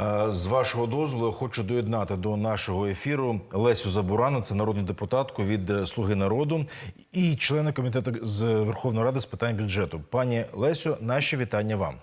Е, З вашого дозволу хочу доєднати до нашого ефіру Лесю Забурану, це народну депутатку від е, Слуги народу і члена комітету з Верховної Ради з питань бюджету. Пані Лесю, наші вітання вам.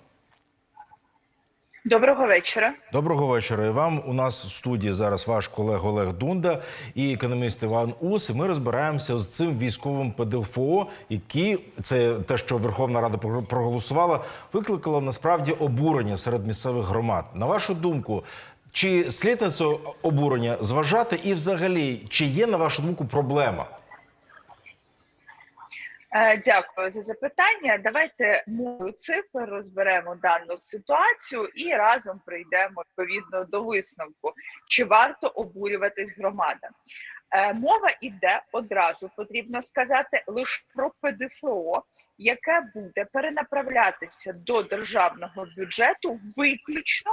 Доброго вечора. Доброго вечора. І вам у нас в студії зараз ваш колега Олег Дунда і економіст Іван Ус. І Ми розбираємося з цим військовим ПДФО, який це те, що Верховна Рада проголосувала, викликало насправді обурення серед місцевих громад. На вашу думку, чи слід на це обурення зважати, і взагалі, чи є на вашу думку проблема? Е, Дякую за запитання. Давайте мовою цифр розберемо дану ситуацію і разом прийдемо відповідно до висновку, чи варто обурюватись громадам. Е, Мова йде одразу, потрібно сказати, лише про ПДФО, яке буде перенаправлятися до державного бюджету виключно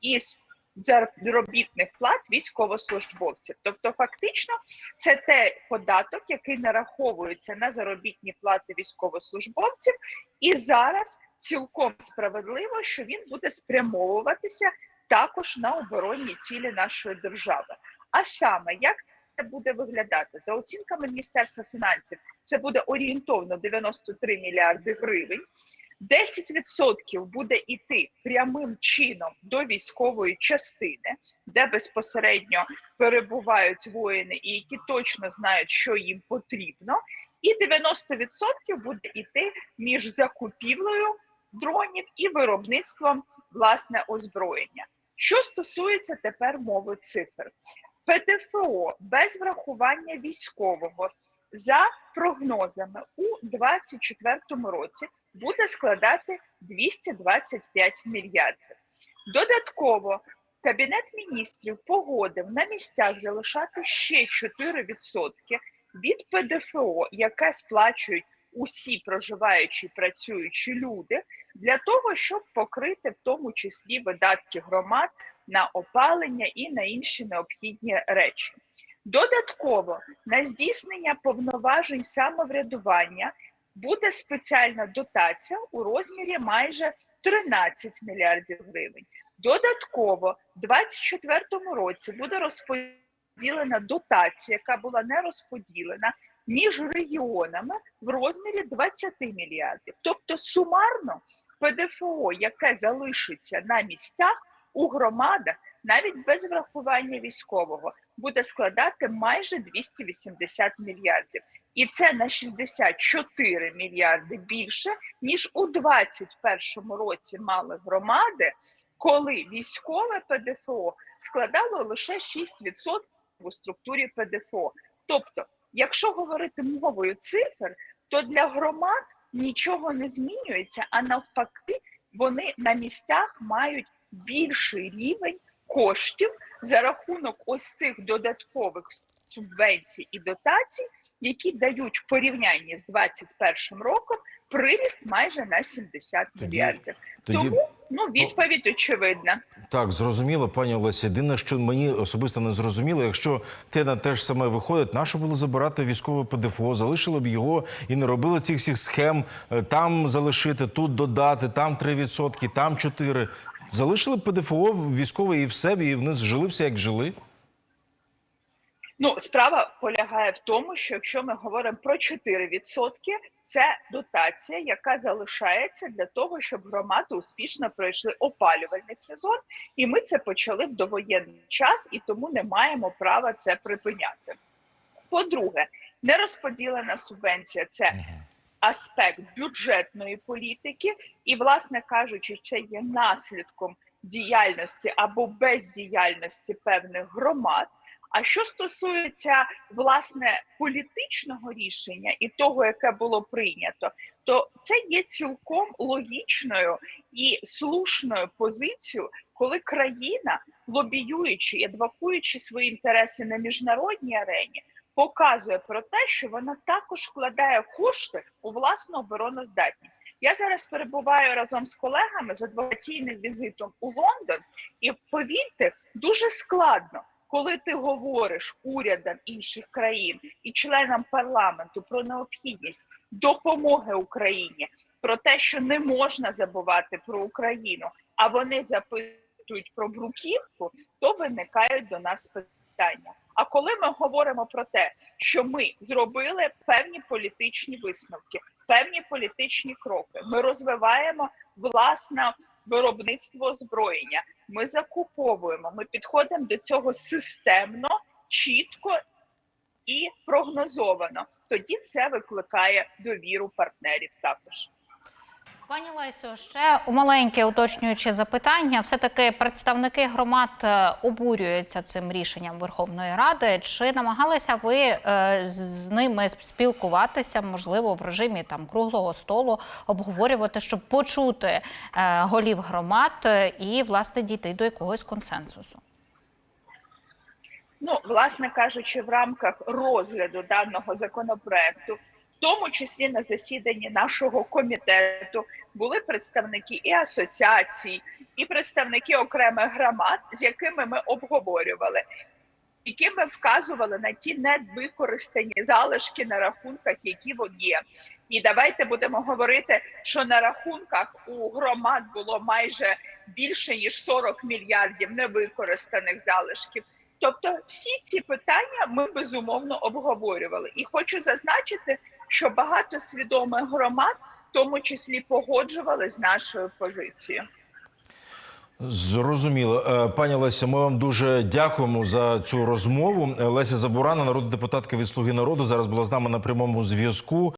із заробітних плат військовослужбовців. Тобто, фактично, це те податок, який нараховується на заробітні плати військовослужбовців, і зараз цілком справедливо, що він буде спрямовуватися також на оборонні цілі нашої держави. А саме як це буде виглядати за оцінками Міністерства фінансів, це буде орієнтовно 93 мільярди гривень. 10% буде йти прямим чином до військової частини, де безпосередньо перебувають воїни, і які точно знають, що їм потрібно, і 90% буде йти між закупівлею дронів і виробництвом власне озброєння. Що стосується тепер мови цифр, ПДФО без врахування військового за прогнозами у 2024 році буде складати 225 мільярдів. Додатково Кабінет міністрів погодив на місцях залишати ще 4% від ПДФО, яке сплачують усі проживаючі працюючі люди, для того, щоб покрити в тому числі видатки громад на опалення і на інші необхідні речі. Додатково на здійснення повноважень самоврядування буде спеціальна дотація у розмірі майже 13 мільярдів гривень. Додатково, в 2024 році буде розподілена дотація, яка була не розподілена між регіонами в розмірі 20 мільярдів. Тобто, сумарно ПДФО, яке залишиться на місцях у громадах, навіть без врахування військового, буде складати майже 280 мільярдів. І це на 64 мільярди більше, ніж у 2021 році мали громади, коли військове ПДФО складало лише 6% у структурі ПДФО. Тобто, якщо говорити мовою цифр, то для громад нічого не змінюється, а навпаки, вони на місцях мають більший рівень коштів за рахунок ось цих додаткових субвенцій і дотацій, які дають в порівнянні з 2021 роком приріст майже на 70 Тоді- мільярдів. тоді- Тому ну відповідь очевидна. Так, зрозуміло, пані Олесі. Єдине, що мені особисто не зрозуміло, якщо те на те ж саме виходить, нащо було забирати військове ПДФО, залишили б його і не робили цих всіх схем, е, там залишити, тут додати, там 3%, там 4%. Залишили б ПДФО військове і в себе, і вниз жили все, як жили. Ну, справа полягає в тому, що якщо ми говоримо про 4%, це дотація, яка залишається для того, щоб громади успішно пройшли опалювальний сезон, і ми це почали в довоєнний час, і тому не маємо права це припиняти. По-друге, нерозподілена субвенція це аспект бюджетної політики, і, власне кажучи, це є наслідком діяльності або бездіяльності певних громад. А що стосується власне політичного рішення і того, яке було прийнято, то це є цілком логічною і слушною позицією, коли країна, лобіюючи і адвокуючи свої інтереси на міжнародній арені, показує про те, що вона також вкладає кошти у власну обороноздатність. Я зараз перебуваю разом з колегами з адвокаційним візитом у Лондон, і повірте, дуже складно коли ти говориш урядам інших країн і членам парламенту про необхідність допомоги Україні, про те, що не можна забувати про Україну, а вони запитують про бруківку, то виникають до нас питання. А коли ми говоримо про те, що ми зробили певні політичні висновки, певні політичні кроки, ми розвиваємо власне виробництво озброєння, ми закуповуємо, ми підходимо до цього системно, чітко і прогнозовано. Тоді це викликає довіру партнерів також. Пані Лесю, ще у маленьке уточнююче запитання. Все таки представники громад е, обурюються цим рішенням Верховної Ради. Чи намагалися ви е, з ними спілкуватися, можливо, в режимі там круглого столу, обговорювати, щоб почути е, голів громад і власне дійти до якогось консенсусу? Ну, власне кажучи, в рамках розгляду даного законопроекту, тому числі на засіданні нашого комітету, були представники і асоціацій, і представники окремих громад, з якими ми обговорювали, які ми вказували на ті недвикористані залишки на рахунках, які вони є. І давайте будемо говорити, що на рахунках у громад було майже більше ніж 40 мільярдів невикористаних залишків. Тобто, всі ці питання ми безумовно обговорювали. І хочу зазначити, що багато свідомих громад, в тому числі, погоджували з нашою позицією. Зрозуміло, Е, пані Леся. Ми вам дуже дякуємо за цю розмову. Е, Леся Забурана, народна депутатка від Слуги народу, зараз була з нами на прямому зв'язку.